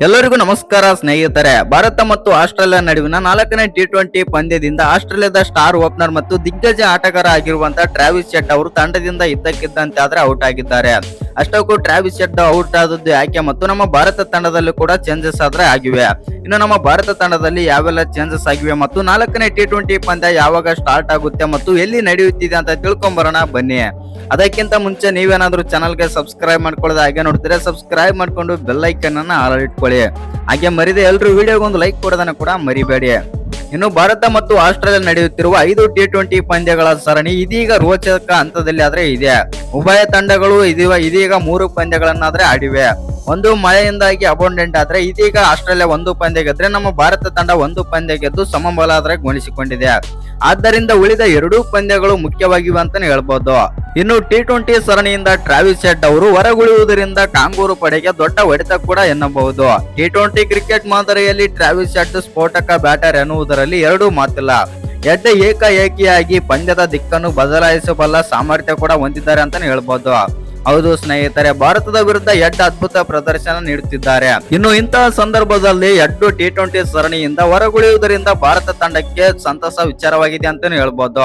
ಎಲ್ಲರಿಗೂ ನಮಸ್ಕಾರ ಸ್ನೇಹಿತರೆ. ಭಾರತ ಮತ್ತು ಆಸ್ಟ್ರೇಲಿಯಾ ನಡುವಿನ ನಾಲ್ಕನೇ ಟಿ ಟ್ವೆಂಟಿ ಪಂದ್ಯದಿಂದ ಆಸ್ಟ್ರೇಲಿಯಾದ ಸ್ಟಾರ್ ಓಪನರ್ ಮತ್ತು ದಿಗ್ಗಜ ಆಟಗಾರ ಆಗಿರುವಂತಹ ಟ್ರಾವಿಸ್ ಶೆಟ್ ಅವರು ತಂಡದಿಂದ ಇದ್ದಕ್ಕಿದ್ದಂತೆ ಆದ್ರೆ ಔಟ್ ಆಗಿದ್ದಾರೆ. ಅಷ್ಟಕ್ಕೂ ಟ್ರಾವಿಸ್ ಶೆಟ್ ಔಟ್ ಆದದ್ದು ಯಾಕೆ ಮತ್ತು ನಮ್ಮ ಭಾರತ ತಂಡದಲ್ಲಿ ಕೂಡ ಚೇಂಜಸ್ ಆದ್ರೆ ಆಗಿವೆ. ಇನ್ನು ನಮ್ಮ ಭಾರತ ತಂಡದಲ್ಲಿ ಯಾವೆಲ್ಲ ಚೇಂಜಸ್ ಆಗಿವೆ ಮತ್ತು ನಾಲ್ಕನೇ ಟಿ ಟ್ವೆಂಟಿ ಪಂದ್ಯ ಯಾವಾಗ ಸ್ಟಾರ್ಟ್ ಆಗುತ್ತೆ ಮತ್ತು ಎಲ್ಲಿ ನಡೆಯುತ್ತಿದೆ ಅಂತ ತಿಳ್ಕೊಂಬರೋಣ ಬನ್ನಿ. ಅದಕ್ಕಿಂತ ಮುಂಚೆ ನೀವೇನಾದ್ರೂ ಚಾನಲ್ಗೆ ಸಬ್ಸ್ಕ್ರೈಬ್ ಮಾಡ್ಕೊಳ್ಳೋದು ಹಾಗೆ ನೋಡ್ತೀರಾ ಸಬ್ಸ್ಕ್ರೈಬ್ ಮಾಡ್ಕೊಂಡು ಬೆಲ್ ಐಕನ್ ಅನ್ನ ಆಲ್ ಇಟ್ಕೊಳ್ಳಿ. ಹಾಗೆ ಮರಿದೆ ಎಲ್ಲರೂ ವಿಡಿಯೋಗೆ ಒಂದು ಲೈಕ್ ಕೊಡೋದನ್ನ ಕೂಡ ಮರಿಬೇಡಿ. ಇನ್ನು ಭಾರತ ಮತ್ತು ಆಸ್ಟ್ರೇಲಿಯಾ ನಡೆಯುತ್ತಿರುವ ಐದು ಟಿ ಟ್ವೆಂಟಿ ಪಂದ್ಯಗಳ ಸರಣಿ ಇದೀಗ ರೋಚಕ ಹಂತದಲ್ಲಿ ಆದ್ರೆ ಇದೆ. ಉಭಯ ತಂಡಗಳು ಇದೀಗ ಮೂರು ಪಂದ್ಯಗಳನ್ನಾದ್ರೆ ಆಡಿವೆ. ಒಂದು ಮಳೆಯಿಂದಾಗಿ ಅಬೌಂಡೆಂಟ್ ಆದ್ರೆ ಇದೀಗ ಆಸ್ಟ್ರೇಲಿಯಾ ಒಂದು ಪಂದ್ಯ ಗೆದ್ರೆ ನಮ್ಮ ಭಾರತ ತಂಡ ಒಂದು ಪಂದ್ಯ ಗೆದ್ದು ಸಮಬಲ ಆದ್ರೆ ಗುಣಿಸಿಕೊಂಡಿದೆ. ಆದ್ದರಿಂದ ಉಳಿದ ಎರಡೂ ಪಂದ್ಯಗಳು ಮುಖ್ಯವಾಗಿವೆ ಅಂತಾನೆ ಹೇಳ್ಬೋದು. ಇನ್ನು ಟಿ ಟ್ವೆಂಟಿ ಸರಣಿಯಿಂದ ಟ್ರಾವಿಸ್ ಹೆಡ್ ಅವರು ಹೊರಗುಳಿಯುವುದರಿಂದ ಕಾಂಗೂರು ಪಡೆಗೆ ದೊಡ್ಡ ಹೊಡೆತ ಕೂಡ ಎನ್ನಬಹುದು. ಟಿ ಟ್ವೆಂಟಿ ಕ್ರಿಕೆಟ್ ಮಾದರಿಯಲ್ಲಿ ಟ್ರಾವಿಸ್ ಹೆಡ್ ಸ್ಫೋಟಕ ಬ್ಯಾಟರ್ ಎನ್ನುವುದರಲ್ಲಿ ಎರಡೂ ಮಾತಿಲ್ಲ. ಹೆಡ್ ಏಕಾಏಕಿಯಾಗಿ ಪಂದ್ಯದ ದಿಕ್ಕನ್ನು ಬದಲಾಯಿಸಬಲ್ಲ ಸಾಮರ್ಥ್ಯ ಕೂಡ ಹೊಂದಿದ್ದಾರೆ ಅಂತಾನೆ ಹೇಳ್ಬೋದು. ಹೌದು ಸ್ನೇಹಿತರೆ, ಭಾರತದ ವಿರುದ್ಧ ಎಡ್ ಅದ್ಭುತ ಪ್ರದರ್ಶನ ನೀಡುತ್ತಿದ್ದಾರೆ. ಇನ್ನು ಇಂತಹ ಸಂದರ್ಭದಲ್ಲಿ ಎಡ್ಡು ಟಿ ಟ್ವೆಂಟಿ ಸರಣಿಯಿಂದ ಹೊರಗುಳಿಯುವುದರಿಂದ ಭಾರತ ತಂಡಕ್ಕೆ ಸಂತಸ ವಿಚಾರವಾಗಿದೆ ಅಂತ ಹೇಳ್ಬೋದು.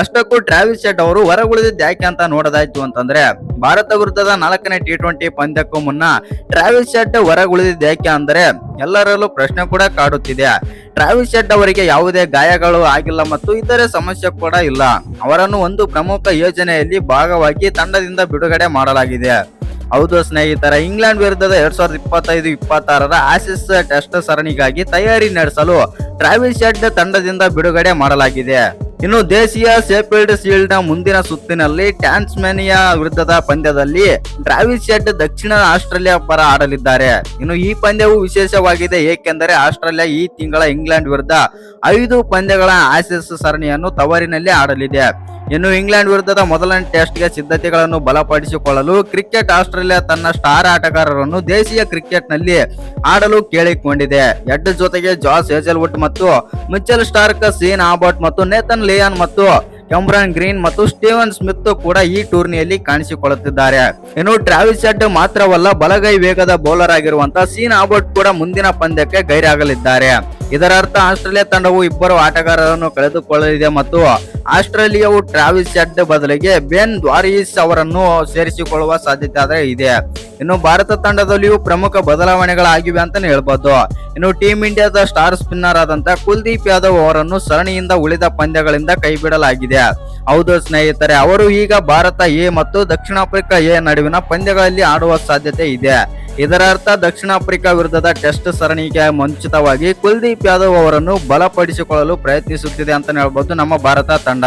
ಅಷ್ಟಕ್ಕೂ ಟ್ರಾವಿಸ್ ಶೆಟ್ ಅವರು ಹೊರಗುಳಿದಿದ್ದು ಯಾಕೆ ಅಂತ ನೋಡೋದಾಯ್ತು ಅಂತಂದ್ರೆ, ಭಾರತ ವಿರುದ್ಧದ ನಾಲ್ಕನೇ ಟಿ ಟ್ವೆಂಟಿ ಪಂದ್ಯಕ್ಕೂ ಮುನ್ನ ಟ್ರಾವಿಸ್ ಶೆಟ್ ಹೊರಗುಳಿದಿದ್ದು ಯಾಕೆ ಅಂದ್ರೆ, ಎಲ್ಲರಲ್ಲೂ ಪ್ರಶ್ನೆ ಕೂಡ ಕಾಡುತ್ತಿದೆ. ಟ್ರಾವಿಸ್ ಶೆಡ್ ಅವರಿಗೆ ಯಾವುದೇ ಗಾಯಗಳು ಆಗಿಲ್ಲ ಮತ್ತು ಇತರೆ ಸಮಸ್ಯೆ ಕೂಡ ಇಲ್ಲ. ಅವರನ್ನು ಒಂದು ಪ್ರಮುಖ ಯೋಜನೆಯಲ್ಲಿ ಭಾಗವಾಗಿ ತಂಡದಿಂದ ಬಿಡುಗಡೆ ಮಾಡಲಾಗಿದೆ. ಹೌದು ಸ್ನೇಹಿತರ, ಇಂಗ್ಲೆಂಡ್ ವಿರುದ್ಧದ ಎರಡ್ ಸಾವಿರದ ಇಪ್ಪತ್ತೈದು ಇಪ್ಪತ್ತಾರರ ಆಸಿಸ್ ಟೆಸ್ಟ್ ಸರಣಿಗಾಗಿ ತಯಾರಿ ನಡೆಸಲು ಟ್ರಾವಿಸ್ ಶೆಡ್ ತಂಡದಿಂದ ಬಿಡುಗಡೆ ಮಾಡಲಾಗಿದೆ. ಇನ್ನು ದೇಶೀಯ ಸೇಫಿಲ್ಡ್ ಶೀಲ್ಡ್ನ ಮುಂದಿನ ಸುತ್ತಿನಲ್ಲಿ ಟ್ಯಾನ್ಸ್ಮೇನಿಯಾ ವಿರುದ್ಧದ ಪಂದ್ಯದಲ್ಲಿ ಡ್ರಾವಿಸ್ ಶೆಡ್ ದಕ್ಷಿಣ ಆಸ್ಟ್ರೇಲಿಯಾ ಪರ ಆಡಲಿದ್ದಾರೆ. ಇನ್ನು ಈ ಪಂದ್ಯವು ವಿಶೇಷವಾಗಿದೆ, ಏಕೆಂದರೆ ಆಸ್ಟ್ರೇಲಿಯಾ ಈ ತಿಂಗಳ ಇಂಗ್ಲೆಂಡ್ ವಿರುದ್ಧ ಐದು ಪಂದ್ಯಗಳ ಆಸಿಸ್ ಸರಣಿಯನ್ನು ತವರಿನಲ್ಲಿ ಆಡಲಿದೆ. ಇನ್ನು ಇಂಗ್ಲೆಂಡ್ ವಿರುದ್ಧದ ಮೊದಲನೇ ಟೆಸ್ಟ್ಗೆ ಸಿದ್ಧತೆಗಳನ್ನು ಬಲಪಡಿಸಿಕೊಳ್ಳಲು ಕ್ರಿಕೆಟ್ ಆಸ್ಟ್ರೇಲಿಯಾ ತನ್ನ ಸ್ಟಾರ್ ಆಟಗಾರರನ್ನು ದೇಶೀಯ ಕ್ರಿಕೆಟ್ನಲ್ಲಿ ಆಡಲು ಕೇಳಿಕೊಂಡಿದೆ. ಎಡ್ ಜೊತೆಗೆ ಜಾಸ್ ಹೇಜಲ್ವುಡ್ ಮತ್ತು ಮಿಚೆಲ್ ಸ್ಟಾರ್ಕ್, ಸೀನ್ ಆಬರ್ಟ್ ಮತ್ತು ನೇತನ್ ಲಿಯಾನ್ ಮತ್ತು ಕೆಮ್ರಾನ್ ಗ್ರೀನ್ ಮತ್ತು ಸ್ಟೀವನ್ ಸ್ಮಿತ್ ಕೂಡ ಈ ಟೂರ್ನಿಯಲ್ಲಿ ಕಾಣಿಸಿಕೊಳ್ಳುತ್ತಿದ್ದಾರೆ. ಇನ್ನು ಟ್ರಾವಿಸ್ ಶೆಡ್ ಮಾತ್ರವಲ್ಲ, ಬಲಗೈ ವೇಗದ ಬೌಲರ್ ಆಗಿರುವಂತಹ ಸೀನ್ ಆಬರ್ಟ್ ಕೂಡ ಮುಂದಿನ ಪಂದ್ಯಕ್ಕೆ ಗೈರಾಗಲಿದ್ದಾರೆ. ಇದರ ಅರ್ಥ ಆಸ್ಟ್ರೇಲಿಯಾ ತಂಡವು ಇಬ್ಬರು ಆಟಗಾರರನ್ನು ಕಳೆದುಕೊಳ್ಳಲಿದೆ ಮತ್ತು ಆಸ್ಟ್ರೇಲಿಯಾವು ಟ್ರಾವಿಸ್ ಶೆಡ್ ಬದಲಿಗೆ ಬೆನ್ ದ್ವಾರಿಸ್ ಅವರನ್ನು ಸೇರಿಸಿಕೊಳ್ಳುವ ಸಾಧ್ಯತೆ ಆದರೆ ಇದೆ. ಇನ್ನು ಭಾರತ ತಂಡದಲ್ಲಿಯೂ ಪ್ರಮುಖ ಬದಲಾವಣೆಗಳಾಗಿವೆ ಅಂತಾನೆ ಹೇಳ್ಬೋದು. ಇನ್ನು ಟೀಂ ಇಂಡಿಯಾದ ಸ್ಟಾರ್ ಸ್ಪಿನ್ನರ್ ಆದಂತ ಕುಲ್ದೀಪ್ ಯಾದವ್ ಅವರನ್ನು ಸರಣಿಯಿಂದ ಉಳಿದ ಪಂದ್ಯಗಳಿಂದ ಕೈಬಿಡಲಾಗಿದೆ. ಹೌದು ಸ್ನೇಹಿತರೆ, ಅವರು ಈಗ ಭಾರತ ಎ ಮತ್ತು ದಕ್ಷಿಣ ಆಫ್ರಿಕಾ ಎ ನಡುವಿನ ಪಂದ್ಯಗಳಲ್ಲಿ ಆಡುವ ಸಾಧ್ಯತೆ ಇದೆ. ಇದರ ಅರ್ಥ ದಕ್ಷಿಣ ಆಫ್ರಿಕಾ ವಿರುದ್ಧದ ಟೆಸ್ಟ್ ಸರಣಿಗೆ ಮುಂಚಿತವಾಗಿ ಕುಲ್ದೀಪ್ ಯಾದವ್ ಅವರನ್ನು ಬಲಪಡಿಸಿಕೊಳ್ಳಲು ಪ್ರಯತ್ನಿಸುತ್ತಿದೆ ಅಂತ ಹೇಳ್ಬೋದು ನಮ್ಮ ಭಾರತ ತಂಡ.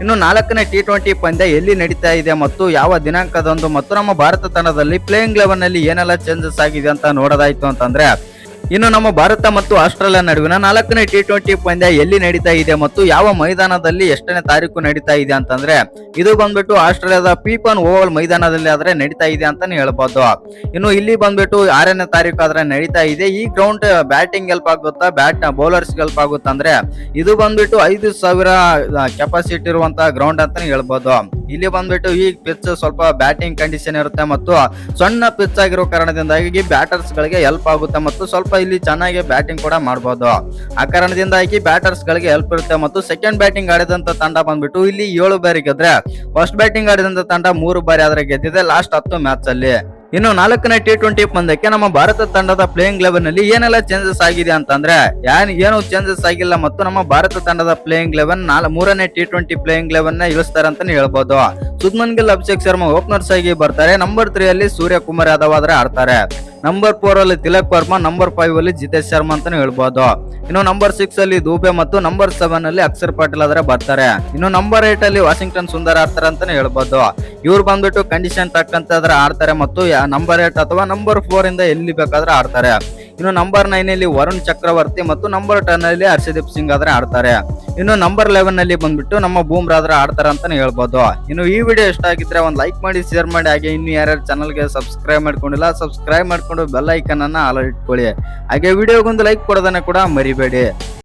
ಇನ್ನು ನಾಲ್ಕನೇ ಟಿ ಟ್ವೆಂಟಿ ಪಂದ್ಯ ಎಲ್ಲಿ ನಡೀತಾ ಇದೆ ಮತ್ತು ಯಾವ ದಿನಾಂಕದಂದು ಮತ್ತು ನಮ್ಮ ಭಾರತ ತಂಡದಲ್ಲಿ ಪ್ಲೇಯಿಂಗ್ ಲೆವೆನ್ನಲ್ಲಿ ಏನೆಲ್ಲ ಚೇಂಜಸ್ ಆಗಿದೆ ಅಂತ ನೋಡೋದಾಯ್ತು ಅಂತಂದ್ರೆ ಇನ್ನು ನಮ್ಮ ಭಾರತ ಮತ್ತು ಆಸ್ಟ್ರೇಲಿಯಾ ನಡುವಿನ ನಾಲ್ಕನೇ ಟಿ ಟ್ವೆಂಟಿ ಪಂದ್ಯ ಎಲ್ಲಿ ನಡೀತಾ ಇದೆ ಮತ್ತು ಯಾವ ಮೈದಾನದಲ್ಲಿ ಎಷ್ಟನೇ ತಾರೀಕು ನಡೀತಾ ಇದೆ ಅಂತಂದ್ರೆ, ಇದು ಬಂದ್ಬಿಟ್ಟು ಆಸ್ಟ್ರೇಲಿಯಾದ ಪೀಪನ್ ಓವಲ್ ಮೈದಾನದಲ್ಲಿ ಆದ್ರೆ ನಡೀತಾ ಇದೆ ಅಂತಾನೆ ಹೇಳ್ಬೋದು. ಇನ್ನು ಇಲ್ಲಿ ಬಂದ್ಬಿಟ್ಟು ಆರನೇ ತಾರೀಕು ಆದ್ರೆ ನಡೀತಾ ಇದೆ. ಈ ಗ್ರೌಂಡ್ ಬ್ಯಾಟಿಂಗ್ ಹೆಲ್ಪ್ ಆಗುತ್ತಾ ಬ್ಯಾಟ್ ಬೌಲರ್ಸ್ ಹೆಲ್ಪ್ ಆಗುತ್ತಂದ್ರೆ ಇದು ಬಂದ್ಬಿಟ್ಟು ಐದು ಸಾವಿರ ಕೆಪಾಸಿಟಿ ಇರುವಂತಹ ಗ್ರೌಂಡ್ ಅಂತಾನೆ ಹೇಳ್ಬೋದು. ಇಲ್ಲಿ ಬಂದ್ಬಿಟ್ಟು ಈ ಪಿಚ್ ಸ್ವಲ್ಪ ಬ್ಯಾಟಿಂಗ್ ಕಂಡೀಷನ್ ಇರುತ್ತೆ ಮತ್ತು ಸಣ್ಣ ಪಿಚ್ ಆಗಿರೋ ಕಾರಣದಿಂದಾಗಿ ಬ್ಯಾಟರ್ಸ್ ಗಳಿಗೆ ಹೆಲ್ಪ್ ಆಗುತ್ತೆ ಮತ್ತು ಸ್ವಲ್ಪ ಇಲ್ಲಿ ಚೆನ್ನಾಗಿ ಬ್ಯಾಟಿಂಗ್ ಕೂಡ ಮಾಡಬಹುದು ಆ ಕಾರಣದಿಂದಾಗಿ ಬ್ಯಾಟರ್ಸ್ ಗಳಿಗೆ ಹೆಲ್ಪ್ ಇರುತ್ತೆ ಮತ್ತು ಸೆಕೆಂಡ್ ಬ್ಯಾಟಿಂಗ್ ಆಡಿದಂತ ತಂಡ ಬಂದ್ಬಿಟ್ಟು ಇಲ್ಲಿ ಏಳು ಬಾರಿ ಗೆದ್ರೆ ಫಸ್ಟ್ ಬ್ಯಾಟಿಂಗ್ ಆಡಿದಂತ ತಂಡ ಮೂರು ಬಾರಿ ಆದ್ರೆ ಗೆದ್ದಿದೆ ಲಾಸ್ಟ್ ಹತ್ತು ಮ್ಯಾಚ್ ಅಲ್ಲಿ. ಇನ್ನು ನಾಲ್ಕನೇ ಟಿ ಟ್ವೆಂಟಿ ಪಂದ್ಯಕ್ಕೆ ನಮ್ಮ ಭಾರತ ತಂಡದ ಪ್ಲೇಯಿಂಗ್ ಲೆವೆನ್ನಲ್ಲಿ ಏನೆಲ್ಲ ಚೇಂಜಸ್ ಆಗಿದೆ ಅಂತಂದ್ರೆ, ಯಾನ್, ಏನು ಚೇಂಜಸ್ ಆಗಿಲ್ಲ ಮತ್ತು ನಮ್ಮ ಭಾರತ ತಂಡದ ಪ್ಲೇಯಿಂಗ್ ಲೆವೆನ್ ನಾಲ್, ಮೂರನೇ ಟಿ ಟ್ವೆಂಟಿ ಪ್ಲೇಯಿಂಗ್ ಲೆವೆನ್ನ ಇಳಿಸ್ತಾರೆ ಅಂತಾನೆ ಹೇಳ್ಬೋದು. ಸುದ್ಮನ್ ಗಿಲ್, ಅಭಿಷೇಕ್ ಶರ್ಮಾ ಓಪನರ್ಸ್ ಆಗಿ ಬರ್ತಾರೆ. ನಂಬರ್ ತ್ರೀ ಅಲ್ಲಿ ಸೂರ್ಯ ಕುಮಾರ್ ಯಾದವ್ ಆದ್ರೆ ಆಡ್ತಾರೆ. ನಂಬರ್ ಫೋರ್ ಅಲ್ಲಿ ತಿಲಕ್ ವರ್ಮಾ, ನಂಬರ್ ಫೈವ್ ಅಲ್ಲಿ ಜಿತೇಶ್ ಶರ್ಮಾ ಅಂತಾನೆ ಹೇಳ್ಬೋದು. ಇನ್ನು ನಂಬರ್ ಸಿಕ್ಸ್ ಅಲ್ಲಿ ದೂಬೆ ಮತ್ತು ನಂಬರ್ ಸೆವೆನ್ ಅಲ್ಲಿ ಅಕ್ಷರ್ ಪಾಟೀಲ್ ಆದ್ರೆ ಬರ್ತಾರೆ. ಇನ್ನು ನಂಬರ್ ಏಟ್ ಅಲ್ಲಿ ವಾಷಿಂಗ್ಟನ್ ಸುಂದರ್ ಆಡ್ತಾರೆ ಅಂತಾನೆ ಹೇಳ್ಬೋದು. ಇವ್ರು ಬಂದ್ಬಿಟ್ಟು ಕಂಡೀಷನ್ ತಕ್ಕಂತಾದ್ರೆ ಆಡ್ತಾರೆ ಮತ್ತು ನಂಬರ್ ಏಟ್ ಅಥವಾ ನಂಬರ್ ಫೋರ್ ಇಂದ ಎಲ್ಲಿ ಬೇಕಾದ್ರೆ ಆಡ್ತಾರೆ. ಇನ್ನು ನಂಬರ್ ನೈನ್ ಅಲ್ಲಿ ವರುಣ್ ಚಕ್ರವರ್ತಿ ಮತ್ತು ನಂಬರ್ ಟೆನ್ ಅಲ್ಲಿ ಹರ್ಷದೀಪ್ ಸಿಂಗ್ ಆದ್ರೆ ಆಡ್ತಾರೆ. ಇನ್ನು ನಂಬರ್ ಲೆವೆನ್ ಅಲ್ಲಿ ಬಂದ್ಬಿಟ್ಟು ನಮ್ಮ ಬೂಮ್ರಾ ಆದ್ರೆ ಆಡ್ತಾರೆ ಅಂತಾನೆ ಹೇಳ್ಬೋದು. ಇನ್ನು ಈ ವಿಡಿಯೋ ಇಷ್ಟ ಆಗಿದ್ರೆ ಒಂದು ಲೈಕ್ ಮಾಡಿ ಶೇರ್ ಮಾಡಿ, ಹಾಗೆ ಇನ್ನು ಯಾರ್ಯಾರು ಚಾನಲ್ಗೆ ಸಬ್ಸ್ಕ್ರೈಬ್ ಮಾಡ್ಕೊಂಡಿಲ್ಲ ಸಬ್ಸ್ಕ್ರೈಬ್ ಮಾಡ್ಕೊಂಡು ಬೆಲ್ ಐಕನ್ ಅನ್ನ ಆಲ್ ಇಟ್ಕೊಳ್ಳಿ. ಹಾಗೆ ವಿಡಿಯೋಗೊಂದು ಲೈಕ್ ಕೊಡೋದನ್ನ ಕೂಡ ಮರಿಬೇಡಿ.